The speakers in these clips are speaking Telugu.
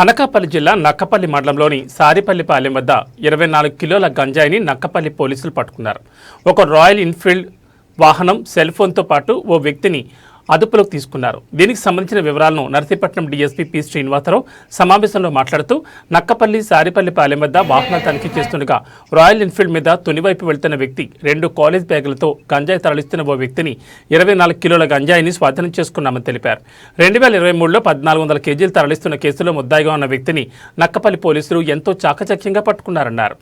అనకాపల్లి జిల్లా నక్కపల్లి మండలంలోని సారిపల్లిపాలెం వద్ద ఇరవై నాలుగు కిలోల గంజాయిని నక్కపల్లి పోలీసులు పట్టుకున్నారు. ఒక రాయల్ ఎన్ఫీల్డ్ వాహనం సెల్ ఫోన్తో పాటు ఓ వ్యక్తిని అదుపులోకి తీసుకున్నారు. దీనికి సంబంధించిన వివరాలను నరసీపట్నం డీఎస్పీ పి శ్రీనివాసరావు సమావేశంలో మాట్లాడుతూ నక్కపల్లి సారిపల్లిపాలెం వద్ద వాహనాలు తనిఖీ చేస్తుండగా రాయల్ ఎన్ఫీల్డ్ మీద తునివైపు వెళ్తున్న వ్యక్తి రెండు కాలేజ్ బ్యాగులతో గంజాయి తరలిస్తున్న ఓ వ్యక్తిని ఇరవై నాలుగు కిలోల గంజాయిని స్వాధీనం చేసుకున్నామని తెలిపారు. రెండు వేల ఇరవై మూడులో పద్నాలుగు వందల కేజీలు తరలిస్తున్న కేసులో ముద్దాయిగా ఉన్న వ్యక్తిని నక్కపల్లి పోలీసులు ఎంతో చాకచక్యంగా పట్టుకున్నారన్నారు.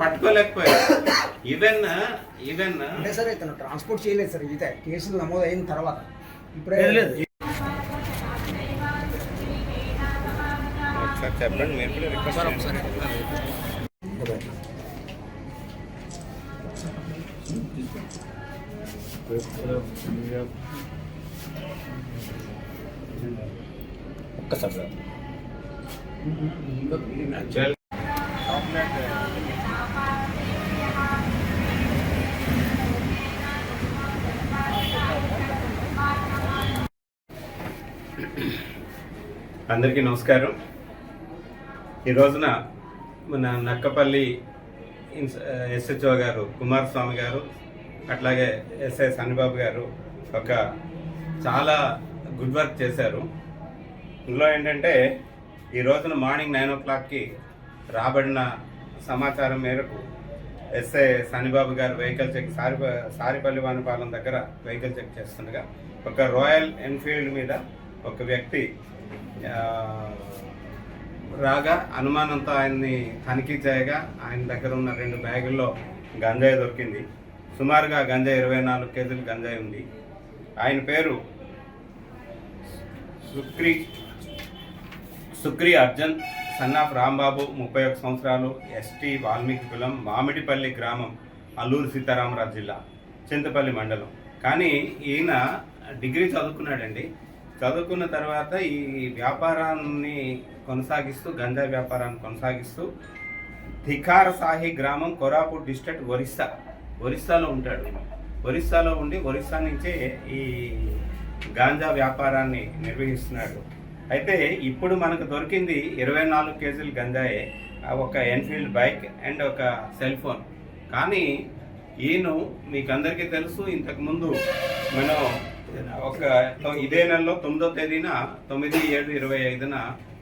పట్టుకోలేకపోయారు ఈవెన్ ఈవెన్ అంటే సార్ ఇతను ట్రాన్స్పోర్ట్ చేయలేదు సార్. ఇదే కేసులు నమోదు అయిన తర్వాత. ఇప్పుడే ఒకసారి చెప్పండి మీరు కూడా రిక్వెస్ట్ ఒక్కసారి సార్. అందరికీ నమస్కారం. ఈ రోజున మన నక్కపల్లి ఎస్హెచ్ఓ గారు కుమారస్వామి గారు అట్లాగే ఎస్ఐ సన్నిబాబు గారు ఒక చాలా గుడ్ వర్క్ చేశారు. ఇందులో ఏంటంటే ఈ రోజున మార్నింగ్ నైన్ ఓ క్లాక్కి రాబడిన సమాచారం మేరకు ఎస్ఐ సనిబాబు గారు vehicle check sorry Saripalli Vanapalem దగ్గర వెహికల్ చెక్ చేస్తుండగా ఒక రాయల్ ఎన్ఫీల్డ్ మీద ఒక వ్యక్తి రాగా అనుమానంతో ఆయన్ని తనిఖీ చేయగా ఆయన దగ్గర ఉన్న రెండు బ్యాగుల్లో గంజాయి దొరికింది. సుమారుగా గంజాయి ఇరవై నాలుగు కేజీలు గంజాయి ఉంది. ఆయన పేరు సుక్రీ సుక్రి అర్జున్ సన్నాఫ్ రాంబాబు ముప్పై ఒక్క సంవత్సరాలు ఎస్టీ వాల్మీకి కులం మామిడిపల్లి గ్రామం అల్లూరు సీతారామరాజు జిల్లా చింతపల్లి మండలం. కానీ ఈయన డిగ్రీ చదువుకున్నాడండి. చదువుకున్న తర్వాత ఈ వ్యాపారాన్ని కొనసాగిస్తూ గంజా వ్యాపారాన్ని కొనసాగిస్తూ ధికార సాహి గ్రామం కొరాపూర్ డిస్ట్రిక్ట్ ఒరిస్సా ఒరిస్సాలో ఉంటాడు. ఒరిస్సాలో ఉండి ఒరిస్సా నుంచే ఈ గాంజా వ్యాపారాన్ని నిర్వహిస్తున్నాడు. అయితే ఇప్పుడు మనకు దొరికింది ఇరవై నాలుగు కేజీలు గంజాయే ఒక ఎన్ఫీల్డ్ బైక్ అండ్ ఒక సెల్ ఫోన్. కానీ ఈయన మీకు అందరికీ తెలుసు ఇంతకుముందు మనం ఒక ఇదే నెలలో తొమ్మిదో తేదీన తొమ్మిది ఏడు ఇరవై ఐదున